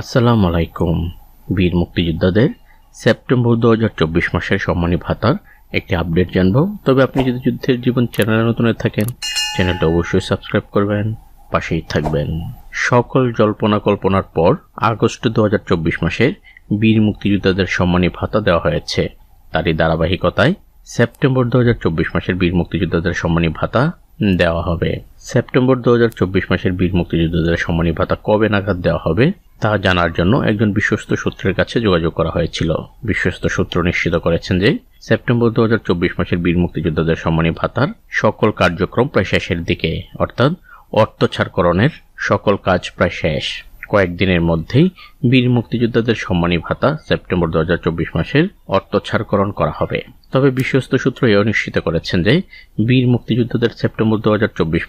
আসসালামু আলাইকুম বীর মুক্তিযোদ্ধাদের সেপ্টেম্বর দু হাজার চব্বিশ মাসের সম্মানী ভাতার একটি আপডেট জানব। তবে আপনি যদি যুদ্ধের জীবন চ্যানেলে নতুন থাকেন, চ্যানেলটা অবশ্যই সাবস্ক্রাইব করবেন, পাশেই থাকবেন। সকল জল্পনা কল্পনার পর আগস্ট দু হাজার চব্বিশ মাসের বীর মুক্তিযোদ্ধাদের সম্মানী ভাতা দেওয়া হয়েছে। তারই ধারাবাহিকতায় সেপ্টেম্বর দু হাজার চব্বিশ মাসের বীর মুক্তিযোদ্ধাদের সম্মানী ভাতা দেওয়া হবে। সেপ্টেম্বর দু হাজার চব্বিশ মাসের বীর মুক্তিযোদ্ধাদের সম্মানী ভাতা কবে নাগাদ দেওয়া হবে তা জানার জন্য একজন বিশ্বস্ত সূত্রের কাছে যোগাযোগ করা হয়েছিল। বিশ্বস্ত সূত্র নিশ্চিত করেছেন যে, সেপ্টেম্বর দু হাজার চব্বিশ মাসের বীর মুক্তিযোদ্ধাদের সম্মানী ভাতার সকল কার্যক্রম প্রায় শেষের দিকে, অর্থাৎ অর্থ ছাড়করণের সকল কাজ প্রায় শেষ। কয়েকদিনের মধ্যেই বীর মুক্তিযোদ্ধাদের সম্মানী ভাতা সেপ্টেম্বর দু হাজার চব্বিশ মাসের অর্থ ছাড়করণ করা হবে। তবে বিশ্বস্ত সূত্র এও নিশ্চিত করেছেন যে বীর মুক্তিযোদ্ধাদের সেপ্টেম্বর দু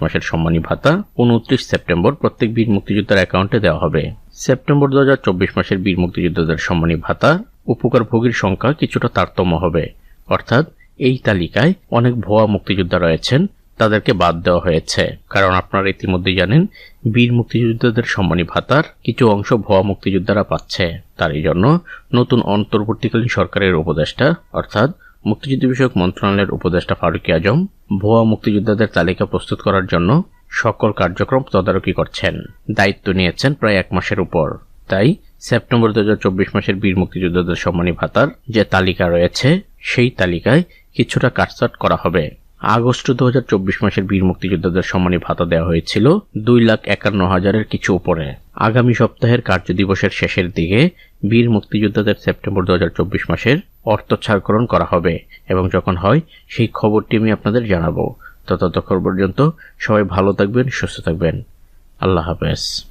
মাসের সম্মানী ভাতা উনত্রিশ সেপ্টেম্বর প্রত্যেক বীর মুক্তিযোদ্ধার অ্যাকাউন্টে দেওয়া হবে। সেপ্টেম্বর দু হাজার চব্বিশ মাসের বীর মুক্তিযোদ্ধাদের সম্মানী ভাতা উপকারভোগীর সংখ্যা কিছুটা তারতম্য হবে। অর্থাৎ এই তালিকায় অনেক ভুয়া মুক্তিযোদ্ধা রয়েছেন তাদেরকে বাদ দেওয়া হয়েছে। কারণ আপনারা ইতিমধ্যেই জানেন, বীর মুক্তিযোদ্ধাদের সম্মানী ভাতার কিছু অংশ ভুয়া মুক্তিযোদ্ধারা পাচ্ছে। তারই জন্য নতুন অন্তর্বর্তীকালীন সরকারের উপদেষ্টা, অর্থাৎ মুক্তিযুদ্ধ বিষয়ক মন্ত্রণালয়ের উপদেষ্টা ফারুকি আজম, ভুয়া মুক্তিযোদ্ধাদের তালিকা প্রস্তুত করার জন্য সকল কার্যক্রম তদারকি করছেন। দায়িত্ব নিয়েছেন প্রায় এক মাসের উপর। তাই সেপ্টেম্বর দু হাজার চব্বিশ মাসের বীর মুক্তিযোদ্ধাদের সম্মানী ভাতার যে তালিকা রয়েছে, সেই তালিকায় কিছুটা কাটছাট করা হবে। আগস্ট দু হাজার চব্বিশ মাসের বীর মুক্তিযোদ্ধাদের সম্মানী ভাতা দেওয়া হয়েছিল দুই লাখ একান্ন হাজারের কিছু উপরে। আগামী সপ্তাহের কার্যদিবসের শেষের দিকে বীর মুক্তিযোদ্ধাদের সেপ্টেম্বর দু হাজার চব্বিশ মাসের অর্থ ছাড়করণ করা হবে এবং যখন হয়, সেই খবরটি আমি আপনাদের জানাব। ততক্ষণ পর্যন্ত সবাই ভালো থাকবেন, সুস্থ থাকবেন। আল্লাহ হাফেজ।